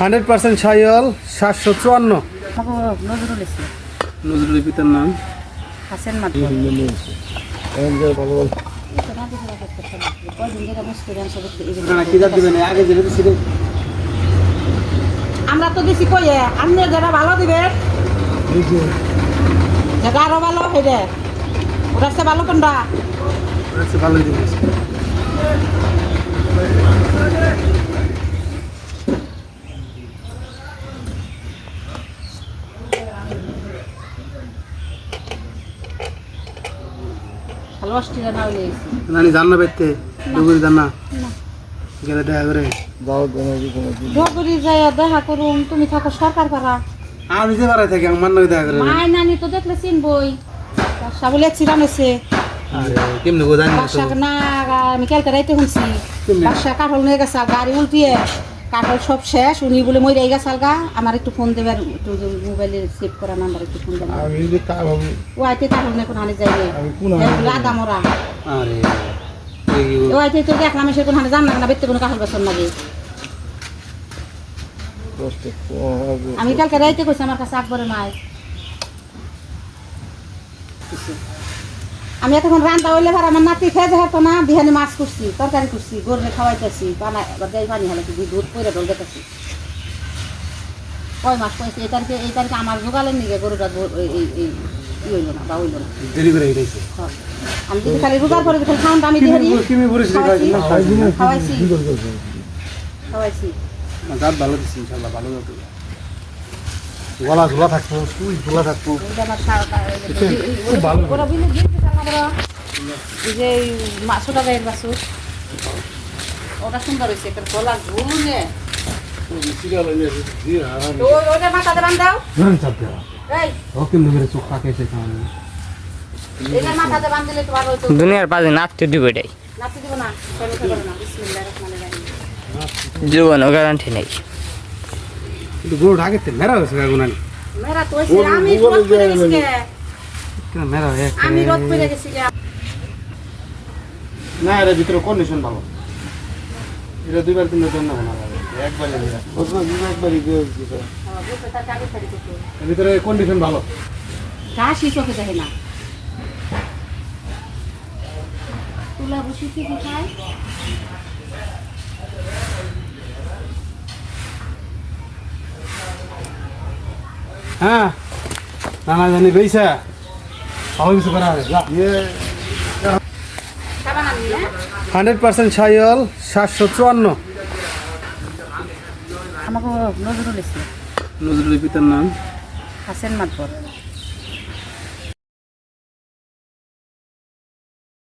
Hundred percent সাইল সাতশো চুয়ান্ন। আমাকে নজরুল ইসলাম। নজরুল পিতার নাম? হাসেন মাত্র আমরা তো দিছি কইয়ে আপনি যেটা ভালো দিবেন যেটা আরও ভালো হেরে ওটা সে ভালো কোনটা? ভালোই দিয়েছে ভালো অস্ট্রেলিয়া না হলে নানি জান না বেতে ডুগুরি জান না। গেলে দেখা করে। ডগরি যাই দেখা করুন তুমি থাকো সরকার পাড়া। আমি যে বাড়াই থাকি আমার নয় দেখা করে। মায় নানি তো দেখলে চিনবই। বাসা বলে অ্যাক্সিডেন্ট হয়েছে। কেমনি গো জানি না বাসা না আমি কালকে রাইতে শুনছি। বাসা কাঠল নিয়ে গেছে গাড়ি উল্টিয়ে। কাঠল সব শেষ। উনি বলে মই রেগে গেছে আলগা আমার একটু ফোন দেবে আর একটু মোবাইলে সেভ করা নাম্বার একটু ফোন দেবে আমি যে কা ভাবি ও আইতে কাঠল নিয়ে কোন হানি যাইবে। আমি কোন বলে আদা মরা। আরে ও আইতে তো দেখলাম সে কোন হানি জান না বেতে কোনো কাঠল বেসন লাগে আমি কালকে রাইতে কইছি আমার কাছে আকবরে নাই আমি এতক্ষণ রান্না হইলে ভার আমার নাতি খেয়ে যায় তো না বিহানি মাছ করছি তরকারি করছি গরুরে খাওয়াইতেছি বানা যাই পানি হালাকি দুধ দুধ করে ডল দেখেছি কয় মাস কয়েছে এই তারিখে এই তারিখে আমার জোগালের নিগে গরুটা এই হইল না বা হইল না। হ্যাঁ। আমি যদি খালি রোগার করে খালি খাওয়ান আমি দিয়ে খাওয়াইছি খাওয়াইছি ভালো দিচ্ছি ইনশাল্লাহ ভালো গলা ঝোলা থাকব সুই ঝোলা সা- খুব ভালো। এই যে ওটা সুন্দর হয়েছে একটা গলা দাও। ওকে মেরে চোখ পাকেছে দুনিয়ার পাশে নাচতে দিব এটাই। নাচতে দিব না চলো তো করো না। বিসমিল্লাহির রহমানির রহিম। জীবনও গ্যারান্টি নেই। কিন্তু গরু ঢাকেতে মেরা হয়েছে গাগুনানি মেরা তো হইছে, আমি রোদ করে গেছি। কেন মেরা হয়ে আমি রোদ করে গেছি গে। না এর ভিতরে কন্ডিশন ভালো। এটা দুইবার তিনবার জন্য না একবারই আগে ভিতরে কন্ডিশন ভালো। ঘাসই চোখে দেখে না। তুলা বসি কি খায় হ্যাঁ? নানা জানি বেইসা ভালো কিছু করা হবে হান্ড্রেড পার্সেন্ট সাইল সাতশো চুয়ান্ন। আমাকে নজরুল ইসলাম। নজরুল পিতার নাম? হাসেন মাতবর।